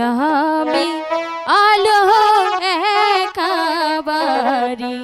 আমি আলো একাবারি